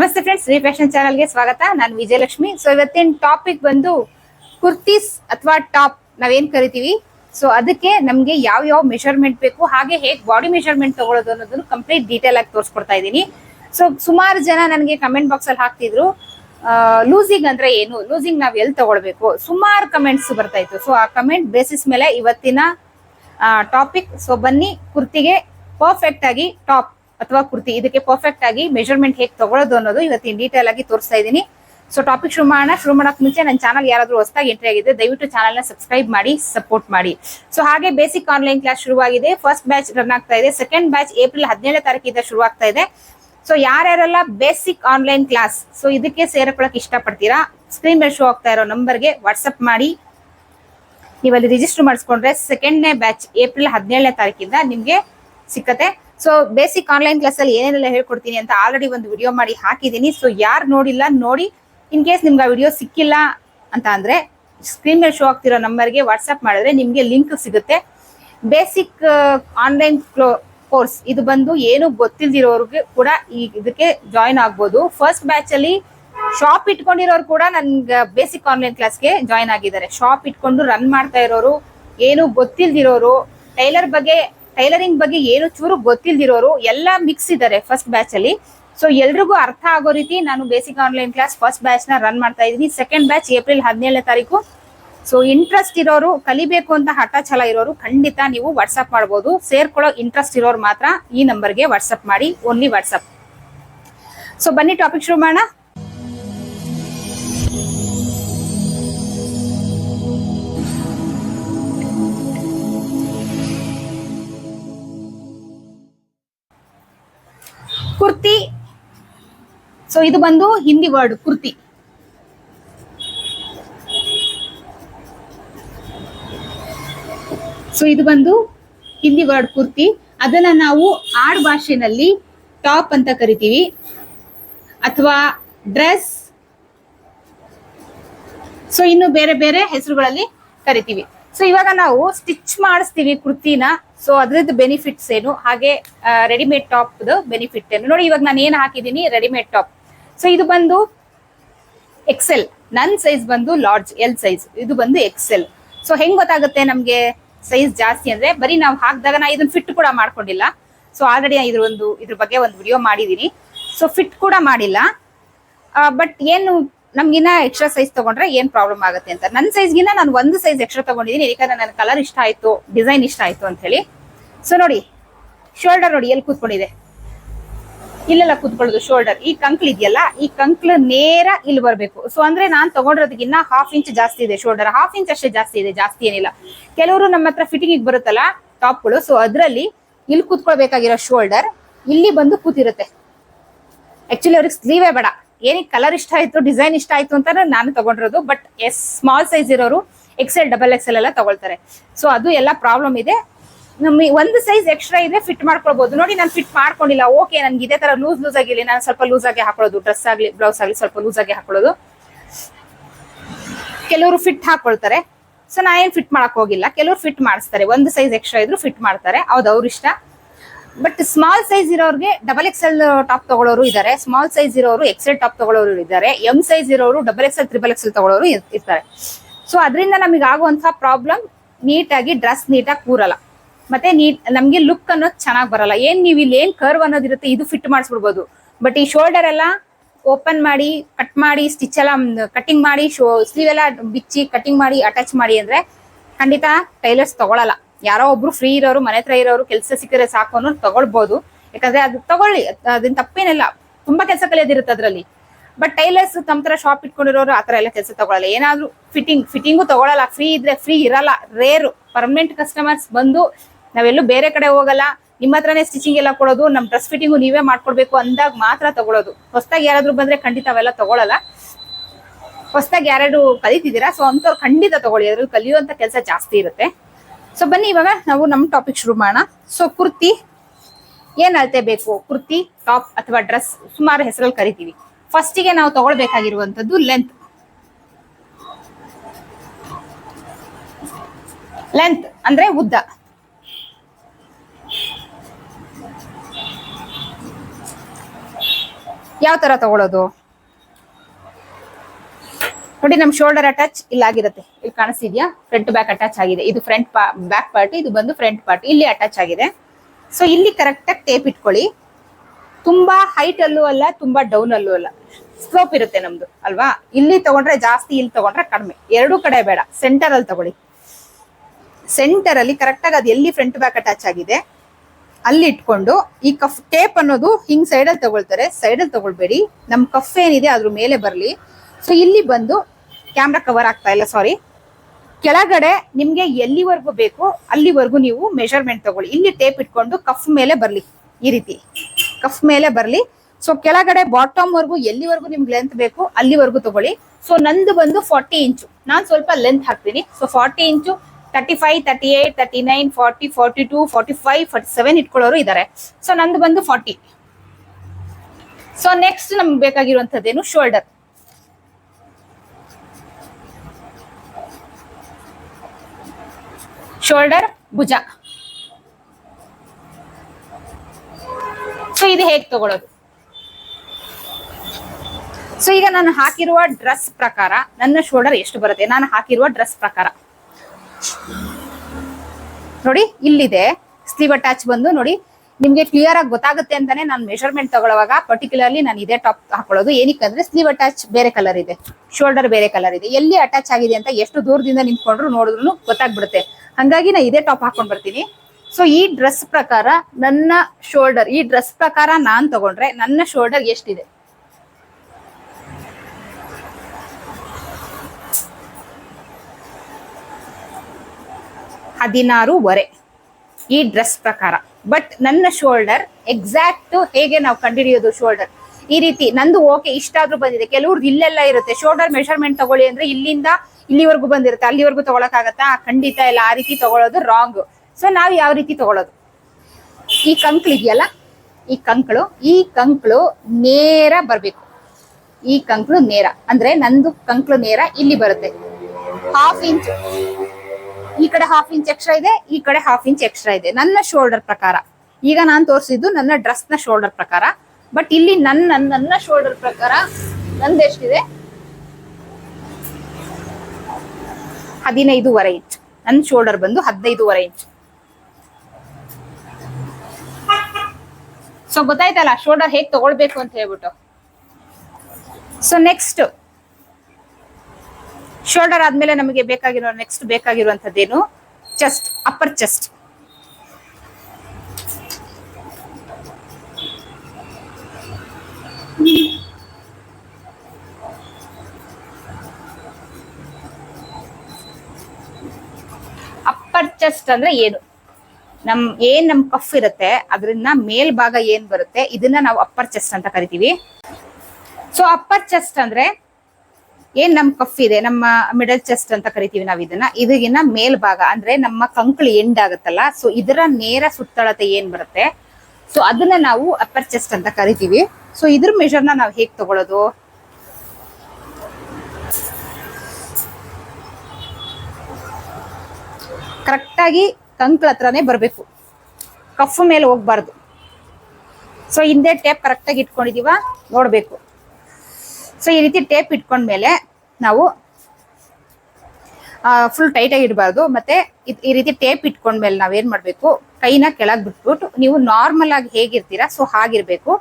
ನಮಸ್ತೆ ಫ್ರೆಂಡ್ಸ್ ರೀ ಫ್ಯಾಷನ್ ಚಾನಲ್ಗೆ ಸ್ವಾಗತ. ನಾನು ವಿಜಯಲಕ್ಷ್ಮಿ. ಸೊ ಇವತ್ತಿನ ಟಾಪಿಕ್ ಬಂದು ಕುರ್ತೀಸ್ ಅಥವಾ ಟಾಪ್ ನಾವೇನ್ ಕರಿತೀವಿ? ಸೊ ಅದಕ್ಕೆ ನಮ್ಗೆ ಯಾವ ಯಾವ ಮೆಷರ್ಮೆಂಟ್ ಬೇಕು, ಹಾಗೆ ಹೇಗೆ ಬಾಡಿ ಮೆಷರ್ಮೆಂಟ್ ತಗೊಳ್ಳೋದು ಅನ್ನೋದನ್ನು ಕಂಪ್ಲೀಟ್ ಡೀಟೇಲ್ ಆಗಿ ತೋರಿಸ್ಕೊಡ್ತಾ ಇದ್ದೀನಿ. ಸೊ ಸುಮಾರು ಜನ ನನಗೆ ಕಮೆಂಟ್ ಬಾಕ್ಸ್ ಅಲ್ಲಿ ಹಾಕ್ತಿದ್ರು ಲೂಸಿಂಗ್ ಅಂದ್ರೆ ಏನು? ಲೂಸಿಂಗ್ ನಾವ್ ಎಲ್ಲಿ ತಗೊಳ್ಬೇಕು? ಸುಮಾರು ಕಮೆಂಟ್ಸ್ ಬರ್ತಾ ಇತ್ತು. ಸೊ ಆ ಕಮೆಂಟ್ ಬೇಸಿಸ್ ಮೇಲೆ ಇವತ್ತಿನ ಟಾಪಿಕ್ ಸೊ ಬನ್ನಿ, ಕುರ್ತಿಗೆ ಪರ್ಫೆಕ್ಟ್ ಆಗಿ ಟಾಪ್ ಅಥವಾ ಕುರ್ತಿ. ಇದಕ್ಕೆ ಪರ್ಫೆಕ್ಟ್ ಆಗಿ ಮೆಜರ್ಮೆಂಟ್ ಹೇಗೆ ತಗೊಳ್ಳೋದು ಅನ್ನೋದು ಇವತ್ತಿನ ಡೀಟೇಲ್ ಆಗಿ ತೋರಿಸ್ತಾ ಇದ್ದೀನಿ. ಸೊ ಟಾಪಿಕ್ ಶುರು ಮಾಡೋಣ. ಶುರು ಮಾಡೋಕ್ಕೆ ಮುಂಚೆ ನನ್ನ ಚಾನಲ್ ಯಾರಾದರೂ ಹೊಸದಾಗಿ ಎಂಟ್ರಿ ಆಗಿದೆ ದಯವಿಟ್ಟು ಚಾನಲ್ನ ಸಬ್ಸ್ಕ್ರೈಬ್ ಮಾಡಿ ಸಪೋರ್ಟ್ ಮಾಡಿ. ಸೊ ಹಾಗೆ ಬೇಸಿಕ್ ಆನ್ಲೈನ್ ಕ್ಲಾಸ್ ಶುರುವಾಗಿದೆ. ಫಸ್ಟ್ ಬ್ಯಾಚ್ ರನ್ ಆಗ್ತಾ ಇದೆ. ಸೆಕೆಂಡ್ ಬ್ಯಾಚ್ ಏಪ್ರಿಲ್ ಹದಿನೇಳನೇ ತಾರೀಕಿಂದ ಶುರುವಾಗ್ತಾ ಇದೆ. ಸೊ ಯಾರ್ಯಾರೆಲ್ಲ ಬೇಸಿಕ್ ಆನ್ಲೈನ್ ಕ್ಲಾಸ್ ಸೊ ಇದಕ್ಕೆ ಸೇರ್ಕೊಳ್ಳೋಕೆ ಇಷ್ಟಪಡ್ತೀರಾ? ಸ್ಕ್ರೀನ್ ಮೇಲೆ ಶೋ ಆಗ್ತಾ ಇರೋ ನಂಬರ್ಗೆ ವಾಟ್ಸಪ್ ಮಾಡಿ. ನೀವಲ್ಲಿ ರಿಜಿಸ್ಟರ್ ಮಾಡಿಸ್ಕೊಂಡ್ರೆ ಸೆಕೆಂಡ್ನೇ ಬ್ಯಾಚ್ ಏಪ್ರಿಲ್ ಹದಿನೇಳನೇ ತಾರೀಕಿಂದ ನಿಮಗೆ ಸಿಕ್ಕತ್ತೆ. ಸೊ ಬೇಸಿಕ್ ಆನ್ಲೈನ್ ಕ್ಲಾಸ್ ಅಲ್ಲಿ ಏನೇನೆಲ್ಲ ಹೇಳ್ಕೊಡ್ತೀನಿ ಅಂತ ಆಲ್ರೆಡಿ ಒಂದು ವಿಡಿಯೋ ಮಾಡಿ ಹಾಕಿದ್ದೀನಿ. ಸೊ ಯಾರು ನೋಡಿಲ್ಲ, ನೋಡಿ. ಇನ್ ಕೇಸ್ ನಿಮ್ಗೆ ಆ ವಿಡಿಯೋ ಸಿಕ್ಕಿಲ್ಲ ಅಂತ ಅಂದ್ರೆ ಸ್ಕ್ರೀನ್ ಮೇಲೆ ಶೋ ಆಗ್ತಿರೋ ನಂಬರ್ಗೆ ವಾಟ್ಸ್ಆಪ್ ಮಾಡಿದ್ರೆ ನಿಮ್ಗೆ ಲಿಂಕ್ ಸಿಗುತ್ತೆ. ಬೇಸಿಕ್ ಆನ್ಲೈನ್ ಕೋರ್ಸ್ ಇದು ಬಂದು ಏನು ಗೊತ್ತಿಲ್ದಿರೋರ್ಗೆ ಕೂಡ ಈ ಇದಕ್ಕೆ ಜಾಯಿನ್ ಆಗ್ಬೋದು. ಫಸ್ಟ್ ಬ್ಯಾಚ್ ಅಲ್ಲಿ ಶಾಪ್ ಇಟ್ಕೊಂಡಿರೋರು ಕೂಡ ನನ್ಗೆ ಬೇಸಿಕ್ ಆನ್ಲೈನ್ ಕ್ಲಾಸ್ಗೆ ಜಾಯಿನ್ ಆಗಿದ್ದಾರೆ. ಶಾಪ್ ಇಟ್ಕೊಂಡು ರನ್ ಮಾಡ್ತಾ ಇರೋರು, ಏನು ಗೊತ್ತಿಲ್ದಿರೋರು ಟೈಲರ್ ಬಗ್ಗೆ ಟೈಲರಿಂಗ್ ಬಗ್ಗೆ ಏನು ಚೂರು ಗೊತ್ತಿಲ್ದಿರೋರು ಎಲ್ಲ ಮಿಕ್ಸ್ ಇದ್ದಾರೆ ಫಸ್ಟ್ ಬ್ಯಾಚ್ ಅಲ್ಲಿ. ಸೊ ಎಲ್ರಿಗೂ ಅರ್ಥ ಆಗೋ ರೀತಿ ನಾನು ಬೇಸಿಕ್ ಆನ್ಲೈನ್ ಕ್ಲಾಸ್ ಫಸ್ಟ್ ಬ್ಯಾಚ್ನ ರನ್ ಮಾಡ್ತಾ ಇದೀನಿ ಸೆಕೆಂಡ್ ಬ್ಯಾಚ್ ಏಪ್ರಿಲ್ ಹದಿನೇಳನೇ ತಾರೀಕು. ಸೊ ಇಂಟ್ರೆಸ್ಟ್ ಇರೋರು, ಕಲಿಬೇಕು ಅಂತ ಹಠ ಛಲ ಇರೋರು ಖಂಡಿತ ನೀವು ವಾಟ್ಸಪ್ ಮಾಡ್ಬೋದು. ಸೇರ್ಕೊಳ್ಳೋ ಇಂಟ್ರೆಸ್ಟ್ ಇರೋರು ಮಾತ್ರ ಈ ನಂಬರ್ಗೆ ವಾಟ್ಸಪ್ ಮಾಡಿ. ಓನ್ಲಿ ವಾಟ್ಸಪ್ ಸೊ ಬನ್ನಿ ಟಾಪಿಕ್ ಶುರು ಮಾಡೋಣ. ಕುರ್ತಿ. ಸೊ ಇದು ಬಂದು ಹಿಂದಿ ವರ್ಡ್ ಕುರ್ತಿ. ಸೊ ಇದು ಬಂದು ಹಿಂದಿ ವರ್ಡ್ ಕುರ್ತಿ. ಅದನ್ನ ನಾವು ಆಡ್ ಭಾಷೆನಲ್ಲಿ ಟಾಪ್ ಅಂತ ಕರಿತೀವಿ. ಅಥವಾ ಡ್ರೆಸ್. ಸೊ ಇನ್ನು ಬೇರೆ ಬೇರೆ ಹೆಸರುಗಳಲ್ಲಿ ಕರಿತೀವಿ. ಸೊ ಇವಾಗ ನಾವು ಸ್ಟಿಚ್ ಮಾಡಿಸ್ತೀವಿ ಕುರ್ತಿನ. ಸೊ ಅದ್ರದ್ದು ಬೆನಿಫಿಟ್ಸ್ ಏನು? ಹಾಗೆ ರೆಡಿಮೇಡ್ ಟಾಪ್ ಬೆನಿಫಿಟ್ ಏನು? ನೋಡಿ, ಇವಾಗ ನಾನು ಏನು ಹಾಕಿದ್ದೀನಿ? ರೆಡಿಮೇಡ್ ಟಾಪ್ ಸೊ ಇದು ಬಂದು ಎಕ್ಸೆಲ್ ನನ್ನ ಸೈಜ್ ಬಂದು ಲಾರ್ಜ್ ಎಲ್ ಸೈಜ್ ಇದು ಬಂದು ಎಕ್ಸೆಲ್ ಸೊ ಹೆಂಗ್ ಗೊತ್ತಾಗುತ್ತೆ ನಮ್ಗೆ ಸೈಜ್ ಜಾಸ್ತಿ ಅಂದ್ರೆ? ಬರೀ ನಾವು ಹಾಕಿದಾಗ ನಾ ಇದನ್ನ ಫಿಟ್ ಕೂಡ ಮಾಡ್ಕೊಂಡಿಲ್ಲ. ಸೊ ಆಲ್ರೆಡಿ ಇದ್ರ ಒಂದು ಇದ್ರ ಬಗ್ಗೆ ಒಂದು ವಿಡಿಯೋ ಮಾಡಿದೀನಿ. ಸೊ ಫಿಟ್ ಕೂಡ ಮಾಡಿಲ್ಲ. ಬಟ್ ಏನು ನಮ್ಗಿನ್ನ ಎಕ್ಸ್ಟ್ರಾ ಸೈಜ್ ತಗೊಂಡ್ರೆ ಏನ್ ಪ್ರಾಬ್ಲಮ್ ಆಗುತ್ತೆ ಅಂತ. ನನ್ನ ಸೈಜ್ಗಿನ್ನ ನಾನು ಒಂದು ಸೈಜ್ ಎಕ್ಸ್ಟ್ರಾ ತಗೊಂಡಿದ್ದೀನಿ ಯಾಕಂದ್ರೆ ನನ್ನ ಕಲರ್ ಇಷ್ಟ ಆಯ್ತು ಡಿಸೈನ್ ಇಷ್ಟ ಆಯ್ತು ಅಂತ ಹೇಳಿ. ಸೊ ನೋಡಿ ಶೋಲ್ಡರ್ ನೋಡಿ ಎಲ್ಲಿ ಕೂತ್ಕೊಂಡಿದೆ? ಇಲ್ಲೆಲ್ಲ ಕೂತ್ಕೊಳ್ಳೋದು ಶೋಲ್ಡರ್ ಈ ಕಂಕ್ಲ್ ಇದೆಯಲ್ಲ, ಈ ಕಂಕ್ಲ್ ನೇರ ಇಲ್ಲಿ ಬರಬೇಕು. ಸೊ ಅಂದ್ರೆ ನಾನು ತಗೊಂಡಿರೋದಕ್ಕಿನ್ನ ಹಾಫ್ ಇಂಚ್ ಜಾಸ್ತಿ ಇದೆ ಶೋಲ್ಡರ್ ಹಾಫ್ ಇಂಚ್ ಅಷ್ಟೇ ಜಾಸ್ತಿ ಇದೆ, ಜಾಸ್ತಿ ಏನಿಲ್ಲ. ಕೆಲವರು ನಮ್ಮ ಹತ್ರ ಫಿಟ್ಟಿಂಗ್ ಬರುತ್ತಲ್ಲ ಟಾಪ್ಗಳು ಸೊ ಅದರಲ್ಲಿ ಇಲ್ಲಿ ಕೂತ್ಕೊಳ್ಬೇಕಾಗಿರೋ ಶೋಲ್ಡರ್ ಇಲ್ಲಿ ಬಂದು ಕೂತಿರುತ್ತೆ. ಆಕ್ಚುಲಿ ಅವ್ರಿಗೆ ಸ್ಲೀವೇ ಬೇಡ. ಏನಕ್ಕೆ ಕಲರ್ ಇಷ್ಟ ಆಯ್ತು ಡಿಸೈನ್ ಇಷ್ಟ ಆಯ್ತು ಅಂತ ನಾನು ತಗೊಂಡಿರೋದು ಬಟ್ ಎಸ್ ಸ್ಮಾಲ್ ಸೈಜ್ ಇರೋರು ಎಕ್ಸೆಲ್ ಡಬಲ್ ಎಕ್ಸೆಲ್ ಎಲ್ಲ ತಗೊಳ್ತಾರೆ. ಸೊ ಅದು ಎಲ್ಲ ಪ್ರಾಬ್ಲಮ್ ಇದೆ. ಒಂದು ಸೈಜ್ ಎಕ್ಸ್ಟ್ರಾ ಇದ್ರೆ ಫಿಟ್ ಮಾಡ್ಕೊಳ್ಬಹುದು ನೋಡಿ, ನಾನು ಫಿಟ್ ಮಾಡ್ಕೊಂಡಿಲ್ಲ. ಓಕೆ ನನ್ಗೆ ಇದೇ ತರ ಲೂಸ್ ಲೂಸ್ ಆಗಿರ್ಲಿ, ನಾನು ಸ್ವಲ್ಪ ಲೂಸ್ ಆಗಿ ಹಾಕೊಳ್ಳೋದು ಡ್ರೆಸ್ ಆಗಲಿ ಬ್ಲೌಸ್ ಆಗಲಿ, ಸ್ವಲ್ಪ ಲೂಸ್ ಆಗಿ ಹಾಕೊಳ್ಳೋದು. ಕೆಲವರು ಫಿಟ್ ಹಾಕೊಳ್ತಾರೆ. ಸೊ ನಾ ಏನ್ ಫಿಟ್ ಮಾಡಕ್ ಹೋಗಿಲ್ಲ. ಕೆಲವರು ಫಿಟ್ ಮಾಡಿಸ್ತಾರೆ. ಒಂದು ಸೈಜ್ ಎಕ್ಸ್ಟ್ರಾ ಇದ್ರು ಫಿಟ್ ಮಾಡ್ತಾರೆ. ಅವ್ರ ಇಷ್ಟ. ಬಟ್ ಸ್ಮಾಲ್ ಸೈಜ್ ಇರೋರಿಗೆ ಡಬಲ್ ಎಲ್ ಟಾಪ್ ತಗೊಳ್ಳೋರು ಇದ್ದಾರೆ ಸ್ಮಾಲ್ ಸೈಜ್ ಇರೋರು ಎಲ್ ಟಾಪ್ ತಗೊಳ್ಳೋರು ಇದ್ದಾರೆ ಎಂ ಸೈಜ್ ಇರೋರು ಡಬಲ್ ಎಕ್ಸೆಲ್ ತ್ರಿಬಲ್ ಎಕ್ಸೆಲ್ ತಗೊಳ್ಳೋರು ಇರ್- ಇರ್ತಾರೆ. ಸೊ ಅದರಿಂದ ನಮಗೆ ಆಗುವಂತಹ ಪ್ರಾಬ್ಲಮ್ ನೀಟಾಗಿ ಡ್ರೆಸ್ ನೀಟಾಗಿ ಕೂರಲ್ಲ. ಮತ್ತೆ ನೀಟ್, ನಮಗೆ ಲುಕ್ ಅನ್ನೋದು ಚೆನ್ನಾಗಿ ಬರಲ್ಲ. ಏನ್ ನೀವು ಇಲ್ಲಿ ಏನ್ ಕರ್ವ್ ಅನ್ನೋದಿರುತ್ತೆ ಇದು ಫಿಟ್ ಮಾಡಿಸ್ಬಿಡ್ಬೋದು. ಬಟ್ ಈ ಶೋಲ್ಡರ್ ಎಲ್ಲ ಓಪನ್ ಮಾಡಿ ಕಟ್ ಮಾಡಿ ಸ್ಟಿಚ್ ಎಲ್ಲ ಕಟಿಂಗ್ ಮಾಡಿ, ಶೋ ಸ್ಲೀವ್ ಎಲ್ಲ ಬಿಚ್ಚಿ ಕಟಿಂಗ್ ಮಾಡಿ ಅಟ್ಯಾಚ್ ಮಾಡಿ ಅಂದ್ರೆ ಖಂಡಿತ ಟೈಲರ್ಸ್ ತಗೊಳಲ್ಲ. ಯಾರೋ ಒಬ್ರು ಫ್ರೀ ಇರೋರು, ಮನೆ ಹತ್ರ ಇರೋರು ಕೆಲಸ ಸಿಕ್ಕರೆ ಸಾಕು ಅನ್ನೋದು ತಗೊಳ್ಬಹುದು ಯಾಕಂದ್ರೆ ಅದು ತಗೊಳ್ಳಿ ಅದನ್ನ ತಪ್ಪೇನಿಲ್ಲ. ತುಂಬಾ ಕೆಲಸ ಕಲಿಯೋದಿರುತ್ತೆ ಅದ್ರಲ್ಲಿ. ಬಟ್ ಟೈಲರ್ಸ್ ತಮ್ಮ ತರ ಶಾಪ್ ಇಟ್ಕೊಂಡಿರೋರು ಆತರ ಎಲ್ಲ ಕೆಲಸ ತಗೊಳಲ್ಲ. ಏನಾದ್ರು ಫಿಟ್ಟಿಂಗ್ ಫಿಟ್ಟಿಂಗು ತಗೊಳಲ್ಲ. ಫ್ರೀ ಇದ್ರೆ ಫ್ರೀ ಇರಲ್ಲ. ರೇರು ಪರ್ಮನೆಂಟ್ ಕಸ್ಟಮರ್ಸ್ ಬಂದು ನಾವೆಲ್ಲೂ ಬೇರೆ ಕಡೆ ಹೋಗಲ್ಲ. ನಿಮ್ಮ ಹತ್ರನೇ ಸ್ಟಿಚಿಂಗ್ ಎಲ್ಲ ಕೊಡೋದು, ನಮ್ ಡ್ರೆಸ್ ಫಿಟ್ಟಿಂಗು ನೀವೇ ಮಾಡ್ಕೊಡ್ಬೇಕು ಅಂದಾಗ ಮಾತ್ರ ತಗೊಳೋದು. ಹೊಸದಾಗಿ ಯಾರಾದ್ರೂ ಬಂದ್ರೆ ಖಂಡಿತ ಅವೆಲ್ಲ ತಗೊಳಲ್ಲ. ಹೊಸದಾಗಿ ಯಾರು ಕಲಿತಿದ್ದೀರಾ ಸೊ ಅಂತವ್ರು ಖಂಡಿತ ತಗೊಳ್ಳಿ. ಅದ್ರಲ್ಲಿ ಕಲಿಯುವಂತ ಕೆಲಸ ಜಾಸ್ತಿ ಇರುತ್ತೆ. ಸೊ ಬನ್ನಿ, ಇವಾಗ ನಾವು ನಮ್ಮ ಟಾಪಿಕ್ ಶುರು ಮಾಡೋಣ. ಸೊ ಕುರ್ತಿ, ಏನ್ ಅಳತೆ ಬೇಕು? ಕುರ್ತಿ ಟಾಪ್ ಅಥವಾ ಡ್ರೆಸ್ ಸುಮಾರು ಹೆಸರಲ್ಲಿ ಕರಿತೀವಿ. ಫಸ್ಟಿಗೆ ನಾವು ತಗೊಳ್ಬೇಕಾಗಿರುವಂತದ್ದು ಲೆಂತ್ ಲೆಂತ್ ಅಂದ್ರೆ ಉದ್ದ. ಯಾವ ತರ ತಗೊಳ್ಳೋದು ನೋಡಿ, ನಮ್ ಶೋಲ್ಡರ್ ಅಟ್ಯಾಚ್ ಇಲ್ಲಾಗಿರುತ್ತೆ ಇಲ್ಲಿ ಕಾಣಿಸ್ತಿದ್ಯಾ? ಫ್ರಂಟ್ ಬ್ಯಾಕ್ ಅಟ್ಯಾಚ್ ಆಗಿದೆ. ಇದು ಫ್ರಂಟ್ ಬ್ಯಾಕ್ ಪಾರ್ಟ್ ಇದು ಬಂದು ಫ್ರಂಟ್ ಪಾರ್ಟ್ ಇಲ್ಲಿ ಅಟ್ಯಾಚ್ ಆಗಿದೆ. ಸೊ ಇಲ್ಲಿ ಕರೆಕ್ಟಾಗಿ ಟೇಪ್ ಇಟ್ಕೊಳ್ಳಿ. ತುಂಬಾ ಹೈಟ್ ಅಲ್ಲೂ ಅಲ್ಲ, ತುಂಬಾ ಡೌನ್ ಅಲ್ಲೂ ಅಲ್ಲ. ಸ್ಲೋಪ್ ಇರುತ್ತೆ ನಮ್ದು, ಅಲ್ವಾ? ಇಲ್ಲಿ ತಗೊಂಡ್ರೆ ಜಾಸ್ತಿ, ಇಲ್ಲಿ ತಗೊಂಡ್ರೆ ಕಡಿಮೆ. ಎರಡೂ ಕಡೆ ಬೇಡ. ಸೆಂಟರ್ ಅಲ್ಲಿ ತಗೊಳ್ಳಿ. ಸೆಂಟರ್ ಅಲ್ಲಿ ಕರೆಕ್ಟ್ ಆಗಿ ಅದು ಎಲ್ಲಿ ಫ್ರಂಟ್ ಬ್ಯಾಕ್ ಅಟ್ಯಾಚ್ ಆಗಿದೆ, ಅಲ್ಲಿ ಇಟ್ಕೊಂಡು, ಈ ಕಫ್ ಟೇಪ್ ಅನ್ನೋದು ಹಿಂಗ್ ಸೈಡ್ ಅಲ್ಲಿ ತಗೊಳ್ತಾರೆ. ಸೈಡ್ ಅಲ್ಲಿ ತಗೊಳ್ಬೇಡಿ. ನಮ್ ಕಫ್ ಏನಿದೆ, ಅದ್ರ ಮೇಲೆ ಬರ್ಲಿ. ಸೊ ಇಲ್ಲಿ ಬಂದು ಕ್ಯಾಮ್ರಾ ಕವರ್ ಆಗ್ತಾ ಇಲ್ಲ ಸಾರಿ ಕೆಳಗಡೆ ನಿಮ್ಗೆ ಎಲ್ಲಿವರೆಗೂ ಬೇಕು, ಅಲ್ಲಿವರೆಗೂ ನೀವು ಮೆಷರ್ಮೆಂಟ್ ತಗೊಳ್ಳಿ. ಇಲ್ಲಿ ಟೇಪ್ ಇಟ್ಕೊಂಡು ಕಫ್ ಮೇಲೆ ಬರ್ಲಿ, ಈ ರೀತಿ. ಕಫ್ ಮೇಲೆ ಬರ್ಲಿ. ಸೊ ಕೆಳಗಡೆ ಬಾಟಮ್ ವರ್ಗು, ಎಲ್ಲಿವರೆಗೂ ನಿಮ್ಗೆ ಲೆಂತ್ ಬೇಕು, ಅಲ್ಲಿವರೆಗೂ ತಗೊಳ್ಳಿ. ಸೊ ನಂದು ಬಂದು ಫಾರ್ಟಿ ಇಂಚು ನಾನ್ ಸ್ವಲ್ಪ ಲೆಂತ್ ಹಾಕ್ತೀನಿ. So forty inch thirty five thirty eight thirty nine forty forty two forty five forty seven ಇಟ್ಕೊಳ್ಳೋರು ಇದ್ದಾರೆ ಸೊ ನಂದು ಬಂದು ಫಾರ್ಟಿ ಸೊ ನೆಕ್ಸ್ಟ್ ನಮ್ಗೆ ಬೇಕಾಗಿರುವಂಥದ್ದೇನು? ಶೋಲ್ಡರ್ ಶೋಲ್ಡರ್ ಭುಜ. ಸೊ ಇದು ಹೇಗೆ ತಗೊಳ್ಳೋದು ಸೊ ಈಗ ನಾನು ಹಾಕಿರುವ ಡ್ರೆಸ್ ಪ್ರಕಾರ ನನ್ನ ಶೋಲ್ಡರ್ ಎಷ್ಟು ಬರುತ್ತೆ? ನಾನು ಹಾಕಿರುವ ಡ್ರೆಸ್ ಪ್ರಕಾರ. ನೋಡಿ, ಇಲ್ಲಿದೆ. ಸ್ಲೀವ್ ಅಟ್ಯಾಚ್ ಬಂದು ನೋಡಿ ನಿಮ್ಗೆ ಕ್ಲಿಯರ್ ಆಗಿ ಗೊತ್ತಾಗುತ್ತೆ ಅಂತಾನೆ ನಾನು ಮೆಷರ್ಮೆಂಟ್ ತಗೊಳ್ಳುವಾಗ ಪರ್ಟಿಕ್ಯುಲರ್ಲಿ ನಾನು ಇದೇ ಟಾಪ್ ಹಾಕೊಳ್ಳೋದು. ಏನಕ್ಕೆ ಅಂದ್ರೆ ಸ್ಲೀವ್ ಅಟ್ಯಾಚ್ ಬೇರೆ ಕಲರ್ ಇದೆ. ಶೋಲ್ಡರ್ ಬೇರೆ ಕಲರ್ ಇದೆ. ಎಲ್ಲಿ ಅಟ್ಯಾಚ್ ಆಗಿದೆ ಅಂತ ಎಷ್ಟು ದೂರದಿಂದ ನಿಂತ್ಕೊಂಡ್ರು ನೋಡಿದ್ರು ಗೊತ್ತಾಗ್ಬಿಡುತ್ತೆ. ಹಂಗಾಗಿ ನಾ ಇದೇ ಟಾಪ್ ಹಾಕೊಂಡ್ ಬರ್ತೀನಿ. ಸೊ ಈ ಡ್ರೆಸ್ ಪ್ರಕಾರ ನನ್ನ ಶೋಲ್ಡರ್ ಈ ಡ್ರೆಸ್ ಪ್ರಕಾರ ನಾನ್ ತಗೊಂಡ್ರೆ ನನ್ನ ಶೋಲ್ಡರ್ ಎಷ್ಟಿದೆ? ಹದಿನಾರೂವರೆ. ಈ ಡ್ರೆಸ್ ಪ್ರಕಾರ. ಬಟ್ ನನ್ನ ಶೋಲ್ಡರ್ ಎಕ್ಸಾಕ್ಟ್ ಹೇಗೆ ನಾವು ಕಂಡುಹಿಡಿಯೋದು ಶೋಲ್ಡರ್ ಈ ರೀತಿ ನಂದು ಓಕೆ ಇಷ್ಟಾದ್ರೂ ಬಂದಿದೆ. ಕೆಲವ್ರದ್ದು ಇಲ್ಲೆಲ್ಲ ಇರುತ್ತೆ. ಶೋಲ್ಡರ್ ಮೆಷರ್ಮೆಂಟ್ ತಗೊಳ್ಳಿ ಅಂದ್ರೆ ಇಲ್ಲಿಂದ ಇಲ್ಲಿವರೆಗೂ ಬಂದಿರುತ್ತೆ. ಅಲ್ಲಿವರೆಗೂ ತಗೊಳಕಾಗತ್ತಾ ಖಂಡಿತ ಇಲ್ಲ ಆ ರೀತಿ ತಗೊಳ್ಳೋದು ರಾಂಗ್ ಸೊ ನಾವು ಯಾವ ರೀತಿ ತಗೊಳ್ಳೋದು ಈ ಕಂಕ್ಳು ಇದೆಯಲ್ಲ? ಈ ಕಂಕ್ಳು ಈ ಕಂಕ್ಳು ನೇರ ಬರ್ಬೇಕು. ಈ ಕಂಕ್ಳು ನೇರ. ಅಂದ್ರೆ ನಂದು ಕಂಕ್ಳು ನೇರ ಇಲ್ಲಿ ಬರುತ್ತೆ. ಹಾಫ್ ಇಂಚ್ ಈ ಕಡೆ ಹಾಫ್ ಇಂಚ್ ಎಕ್ಸ್ಟ್ರಾ ಇದೆ, ಈ ಕಡೆ ಹಾಫ್ ಇಂಚ್ ಎಕ್ಸ್ಟ್ರಾ ಇದೆ. ನನ್ನ ಶೋಲ್ಡರ್ ಪ್ರಕಾರ. ಈಗ ನಾನು ತೋರಿಸಿದ್ದು ನನ್ನ ಡ್ರೆಸ್ನ ಶೋಲ್ಡರ್ ಪ್ರಕಾರ. ಬಟ್ ಇಲ್ಲಿ ನನ್ನ ನನ್ನ ಶೋಲ್ಡರ್ ಪ್ರಕಾರ ನಂದು ಎಷ್ಟಿದೆ? ಹದಿನೈದೂವರೆ ಇಂಚ್ ನನ್ನ ಶೋಲ್ಡರ್ ಬಂದು ಹದಿನೈದೂವರೆ ಇಂಚ್ ಸೊ ಗೊತ್ತಾಯ್ತಲ್ಲ ಶೋಲ್ಡರ್ ಹೇಗೆ ತಗೊಳ್ಬೇಕು ಅಂತ ಹೇಳ್ಬಿಟ್ಟು. ಸೊ ನೆಕ್ಸ್ಟ್ ಶೋಲ್ಡರ್ ಆದ್ಮೇಲೆ ನಮಗೆ ಬೇಕಾಗಿರೋ next ಬೇಕಾಗಿರುವಂತದ್ದೇನು chest upper chest upper chest ಅಂದ್ರೆ ಏನು? ನಮ್, ಏನ್ ನಮ್ ಕಫ್ ಇರುತ್ತೆ, ಅದರಿಂದ ಮೇಲ್ಭಾಗ ಏನ್ ಬರುತ್ತೆ, ಇದನ್ನ ನಾವು ಅಪ್ಪರ್ ಚೆಸ್ಟ್ ಅಂತ ಕರಿತೀವಿ. ಸೊ ಅಪ್ಪರ್ ಚೆಸ್ಟ್ ಅಂದ್ರೆ ಏನ್ ನಮ್ ಕಫ್ ಇದೆ ನಮ್ಮ ಮಿಡಲ್ ಚೆಸ್ಟ್ ಅಂತ ಕರಿತೀವಿ ನಾವು ಇದನ್ನ. ಇದಗಿನ ಮೇಲ್ಭಾಗ, ಅಂದ್ರೆ ನಮ್ಮ ಕಂಕಳು ಎಂಡ್ ಆಗುತ್ತಲ್ಲ. ಸೊ ಇದರ ನೇರ ಸುತ್ತಳತೆ ಏನ್ ಬರುತ್ತೆ? ಸೊ ಅದನ್ನ ನಾವು ಅಪ್ಪರ್ ಚೆಸ್ಟ್ ಅಂತ ಕರಿತೀವಿ. ಸೊ ಇದ್ರ ಮೆಷರ್ನ ನಾವು ಹೇಗ್ ತಗೊಳ್ಳೋದು ಕರೆಕ್ಟಾಗಿ ಕಂಕ್ಳ ಹತ್ರನೇ ಬರಬೇಕು. ಕಫ್ ಮೇಲೆ ಹೋಗ್ಬಾರ್ದು. ಸೊ ಹಿಂದೆ ಟೇಪ್ ಕರೆಕ್ಟಾಗಿ ಇಟ್ಕೊಂಡಿದೀವ, ನೋಡಬೇಕು. ಸೊ ಈ ರೀತಿ ಟೇಪ್ ಇಟ್ಕೊಂಡ್ಮೇಲೆ ನಾವು ಫುಲ್ ಟೈಟಾಗಿ ಇಡಬಾರ್ದು. ಮತ್ತೆ ಈ ರೀತಿ ಟೇಪ್ ಇಟ್ಕೊಂಡ್ಮೇಲೆ ನಾವೇನ್ ಮಾಡಬೇಕು, ಕೈನ ಕೆಳಗೆ ಬಿಟ್ಬಿಟ್ಟು ನೀವು ನಾರ್ಮಲ್ ಆಗಿ ಹೇಗಿರ್ತೀರಾ ಸೊ ಹಾಗಿರ್ಬೇಕು.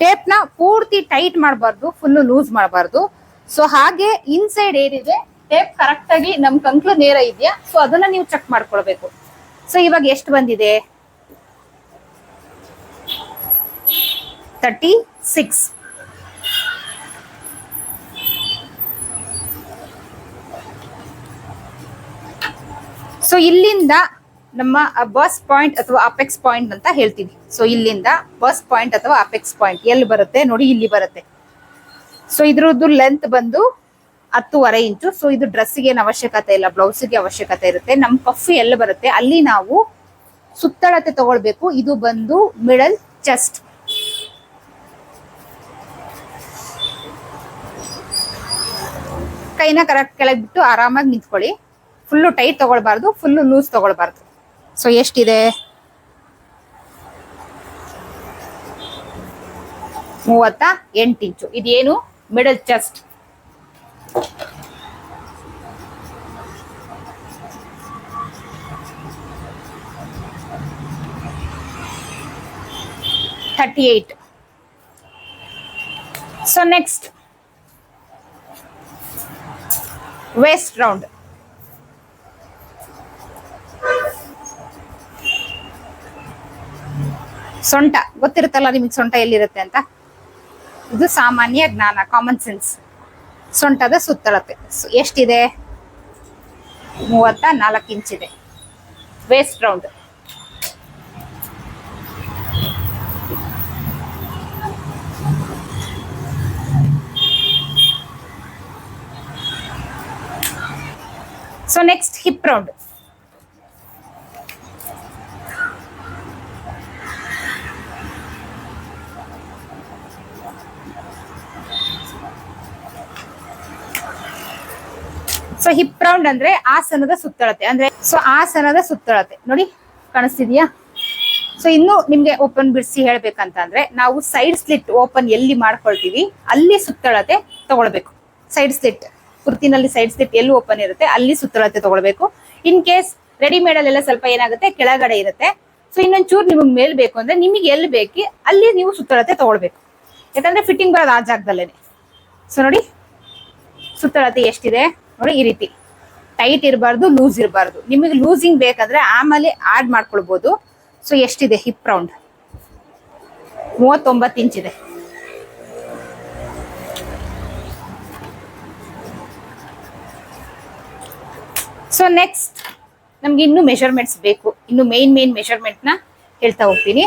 ಟೇಪ್ನ ಪೂರ್ತಿ ಟೈಟ್ ಮಾಡಬಾರ್ದು ಫುಲ್ ಲೂಸ್ ಮಾಡಬಾರ್ದು. ಸೊ ಹಾಗೆ ಇನ್ಸೈಡ್ ಏನಿದೆ ಟೇಪ್ ಕರೆಕ್ಟ್ ಆಗಿ ನಮ್ ಕಂಕ್ಲು ನೇರ ಇದೆಯಾ ಸೊ ಅದನ್ನ ನೀವು ಚೆಕ್ ಮಾಡ್ಕೊಳ್ಬೇಕು. ಸೊ ಇವಾಗ ಎಷ್ಟು ಬಂದಿದೆ? ತರ್ಟಿ ಸಿಕ್ಸ್ ಸೊ ಇಲ್ಲಿಂದ ನಮ್ಮ ಬಸ್ ಪಾಯಿಂಟ್ ಅಥವಾ ಅಪೆಕ್ಸ್ ಪಾಯಿಂಟ್ ಅಂತ ಹೇಳ್ತೀವಿ. ಸೊ ಇಲ್ಲಿಂದ ಬಸ್ ಪಾಯಿಂಟ್ ಅಥವಾ ಅಪೆಕ್ಸ್ ಪಾಯಿಂಟ್ ಎಲ್ಲಿ ಬರುತ್ತೆ? ನೋಡಿ, ಇಲ್ಲಿ ಬರುತ್ತೆ. ಸೊ ಇದ್ರದ್ದು ಲೆಂತ್ ಬಂದು ಹತ್ತುವರೆ ಇಂಚು ಸೊ ಇದು ಡ್ರೆಸ್ಸಿಗೆ ಏನು ಅವಶ್ಯಕತೆ ಇಲ್ಲ ಬ್ಲೌಸಿಗೆ ಅವಶ್ಯಕತೆ ಇರುತ್ತೆ. ನಮ್ಮ ಪಫ್ ಎಲ್ಲಿ ಬರುತ್ತೆ? ಅಲ್ಲಿ ನಾವು ಸುತ್ತಳತೆ ತಗೊಳ್ಬೇಕು. ಇದು ಬಂದು ಮಿಡಲ್ ಚೆಸ್ಟ್ ಕೈನ ಕರೆಕ್ಟ್ ಕೆಳಗೆ ಬಿಟ್ಟು ಆರಾಮಾಗಿ ನಿಂತ್ಕೊಳ್ಳಿ. ಫುಲ್ಲು ಟೈಟ್ ತಗೊಳ್ಬಾರ್ದು ಫುಲ್ಲು ಲೂಸ್ ತಗೊಳ್ಬಾರ್ದು. ಸೊ ಎಷ್ಟಿದೆ? ಮೂವತ್ತ ಎಂಟು ಇಂಚು. ಇದೇನು? Middle chest thirty eight so next waist round ಸೊಂಟ, ಗೊತ್ತಿರುತ್ತಲ್ಲ ನಿಮಗೆ ಸೊಂಟ ಎಲ್ಲಿರುತ್ತೆ ಅಂತ? ಇದು ಸಾಮಾನ್ಯ ಜ್ಞಾನ ಕಾಮನ್ ಸೆನ್ಸ್ ಸೊಂಟದ ಸುತ್ತಳತೆ. ಎಷ್ಟಿದೆ? ಮೂವತ್ತ ನಾಲ್ಕು ಇಂಚಿದೆ waist round so next hip round so hip round ಅಂದ್ರೆ ಆಸನದ ಸುತ್ತಳತೆ. ಅಂದ್ರೆ ಸೊ ಆಸನದ ಸುತ್ತಳತೆ. ನೋಡಿ, ಕಾಣಿಸ್ತಿದ್ಯಾ? ಸೊ ಇನ್ನು ನಿಮ್ಗೆ ಓಪನ್ ಬಿಡಿಸಿ ಹೇಳ್ಬೇಕಂತ ಅಂದ್ರೆ ನಾವು ಸೈಡ್ ಸ್ಲಿಟ್ ಓಪನ್ ಎಲ್ಲಿ ಮಾಡ್ಕೊಳ್ತೀವಿ, ಅಲ್ಲಿ ಸುತ್ತಳತೆ ತಗೊಳ್ಬೇಕು. ಸೈಡ್ ಸ್ಲಿಟ್ ಕುರ್ತಿನಲ್ಲಿ ಸೈಡ್ ಸ್ಲಿಟ್ ಎಲ್ಲಿ ಓಪನ್ ಇರುತ್ತೆ, ಅಲ್ಲಿ ಸುತ್ತಳತೆ ತಗೊಳ್ಬೇಕು. ಇನ್ ಕೇಸ್ ರೆಡಿಮೇಡ್ ಅಲ್ಲೆಲ್ಲ ಸ್ವಲ್ಪ ಏನಾಗುತ್ತೆ, ಕೆಳಗಡೆ ಇರುತ್ತೆ. ಸೊ ಇನ್ನೊಂದ್ ಚೂರು ನಿಮಗೆ ಮೇಲ್ ಬೇಕು ಅಂದ್ರೆ ನಿಮಗೆ ಎಲ್ಲಿ ಬೇಕಿ, ಅಲ್ಲಿ ನೀವು ಸುತ್ತಳತೆ ತಗೊಳ್ಬೇಕು. ಯಾಕಂದ್ರೆ ಫಿಟ್ಟಿಂಗ್ ಬರೋದು ಆ ಜಾಗದಲ್ಲೇನೆ. ಸೊ ನೋಡಿ, ಸುತ್ತಳತೆ ಎಷ್ಟಿದೆ? ನೋಡಿ ಈ ರೀತಿ. ಟೈಟ್ ಇರಬಾರ್ದು ಲೂಸ್ ಇರಬಾರ್ದು. ನಿಮಗೆ ಲೂಸಿಂಗ್ ಬೇಕಾದ್ರೆ ಆಮೇಲೆ ಆಡ್ ಮಾಡ್ಕೊಳ್ಬೋದು. ಸೊ ಎಷ್ಟಿದೆ? ಹಿಪ್ ರೌಂಡ್ ಮೂವತ್ತೊಂಬತ್ತು ಇಂಚ್ ಇದೆ. ಸೊ ನೆಕ್ಸ್ಟ್ ನಮ್ಗೆ ಇನ್ನು ಮೆಷರ್ಮೆಂಟ್ಸ್ ಬೇಕು. ಇನ್ನು ಮೇನ್ ಮೇನ್ ಮೆಷರ್ಮೆಂಟ್ನ ಹೇಳ್ತಾ ಹೋಗ್ತೀನಿ.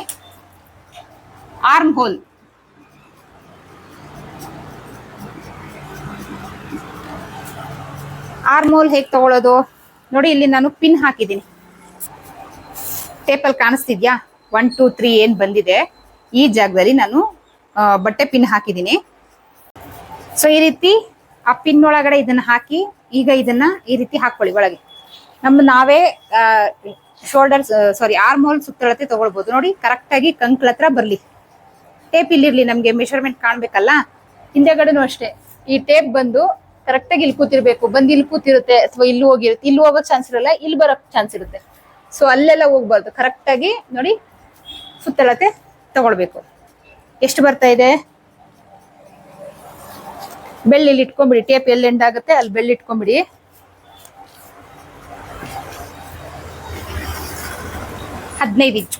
ಆರ್ಮ್ ಹೋಲ್ ಆರ್ಮ್ ಹೋಲ್ ಹೇಗೆ ತಗೊಳ್ಳೋದು ನೋಡಿ, ಇಲ್ಲಿ ನಾನು ಪಿನ್ ಹಾಕಿದ್ದೀನಿ. ಟೇಪಲ್ಲಿ ಕಾಣಿಸ್ತಿದ್ಯಾ? ಒನ್ ಟೂ ತ್ರೀ ಏನು ಬಂದಿದೆ? ಈ ಜಾಗದಲ್ಲಿ ನಾನು ಬಟ್ಟೆ ಪಿನ್ ಹಾಕಿದ್ದೀನಿ. ಸೊ ಈ ರೀತಿ ಆ ಪಿನ್ ಒಳಗಡೆ ಇದನ್ನ ಹಾಕಿ, ಈಗ ಇದನ್ನ ಈ ರೀತಿ ಹಾಕೊಳ್ಳಿ ಒಳಗೆ. ನಮ್ಮ ನಾವೇ ಶೋಲ್ಡರ್ ಸಾರಿ ಆರ್ಮ್ ಹೋಲ್ ಸುತ್ತಳತೆ ತಗೊಳ್ಬೋದು. ನೋಡಿ ಕರೆಕ್ಟಾಗಿ ಕಂಕ್ಳ ಹತ್ರ ಬರಲಿ. ಟೇಪ್ ಇಲ್ಲಿರಲಿ, ನಮಗೆ ಮೆಷರ್ಮೆಂಟ್ ಕಾಣಬೇಕಲ್ಲ? ಹಿಂದೆಗಡೆನೂ ಅಷ್ಟೇ. ಈ ಟೇಪ್ ಬಂದು ಕರೆಕ್ಟ್ ಆಗಿ ಇಲ್ಲಿ ಕೂತಿರ್ಬೇಕು. ಬಂದು ಇಲ್ಲಿ ಕೂತಿರುತ್ತೆ ಅಥವಾ ಇಲ್ಲಿ ಹೋಗಿರುತ್ತೆ. ಇಲ್ಲಿ ಹೋಗೋ ಚಾನ್ಸ್ ಇರಲ್ಲ, ಇಲ್ಲಿ ಬರೋಕ್ ಚಾನ್ಸ್ ಇರುತ್ತೆ. ಸೊ ಅಲ್ಲೆಲ್ಲ ಹೋಗ್ಬಾರ್ದು. ಕರೆಕ್ಟ್ ಆಗಿ ನೋಡಿ ಸುತ್ತಳತೆ ತಗೊಳ್ಬೇಕು. ಎಷ್ಟು ಬರ್ತಾ ಇದೆ? ಬೆಳ್ಳಿಲ್ಲಿ ಇಟ್ಕೊಂಡ್ಬಿಡಿ ಟೇಪ್ ಎಲ್ಲಿ ಎಂಡ್ ಆಗುತ್ತೆ ಅಲ್ಲಿ ಬೆಳ್ಳಿ ಇಟ್ಕೊಂಡ್ಬಿಡಿ ಹದಿನೈದು ಇಂಚು